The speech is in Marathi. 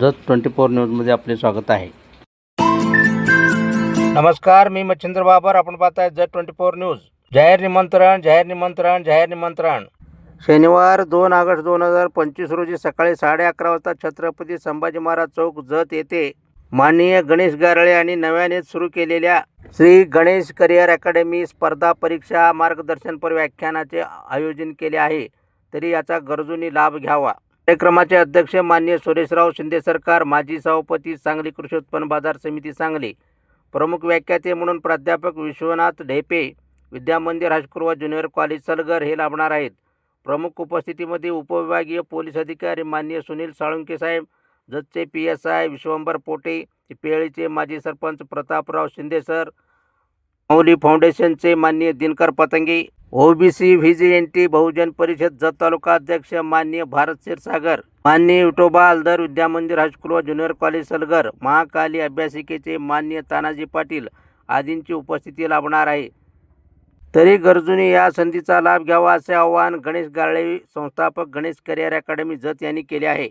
जत ट्वेंटी फोर न्यूजमध्ये आपले स्वागत आहे. नमस्कार मी मच्छिंद्र बाबर. आपण पाहत आहे जत ट्वेंटी फोर न्यूज. जाहीर निमंत्रण जाहीर निमंत्रण जाहीर निमंत्रण. शनिवार दोन ऑगस्ट दोन हजार पंचवीस रोजी सकाळी साडे अकरा वाजता छत्रपती संभाजी महाराज चौक जत येथे माननीय गणेश गारळे आणि नव्याने सुरू केलेल्या श्री गणेश करिअर अकॅडमी स्पर्धा परीक्षा मार्गदर्शनपर व्याख्यानाचे आयोजन केले आहे. तरी याचा गरजूंनी लाभ घ्यावा. कार्यक्रमाचे अध्यक्ष मान्य सुरेशराव शिंदे सरकार माजी सभापती सांगली कृषी उत्पन्न बाजार समिती सांगली. प्रमुख व्याख्याते म्हणून प्राध्यापक Vishwanath Dhepe Vidyamandir high school junior college Salgar हे लाभणार आहेत. प्रमुख उपस्थितीमध्ये उपविभागीय पोलीस अधिकारी मान्य सुनील साळुंके साहेब जतचे P S I Vishwambhar Pote पेळीचे माजी सरपंच प्रतापराव शिंदे सर माऊली फाउंडेशनचे मान्य Dinkar Patange OBC VJNT T Bahujan Parishad Jat taluka अध्यक्ष मान्य भारत क्षीरसागर मान्य विठोबा अलदर विद्यामंदिर हायस्कूल व ज्युनियर कॉलेज सलगर महाकाली अभ्यासिकेचे मान्य तानाजी पाटील आदींची उपस्थिती लाभणार आहे. तरी गरजूंनी या संधीचा लाभ घ्यावा असे आवाहन गणेश गारळे संस्थापक गणेश करिअर अकॅडमी जत यांनी केले आहे.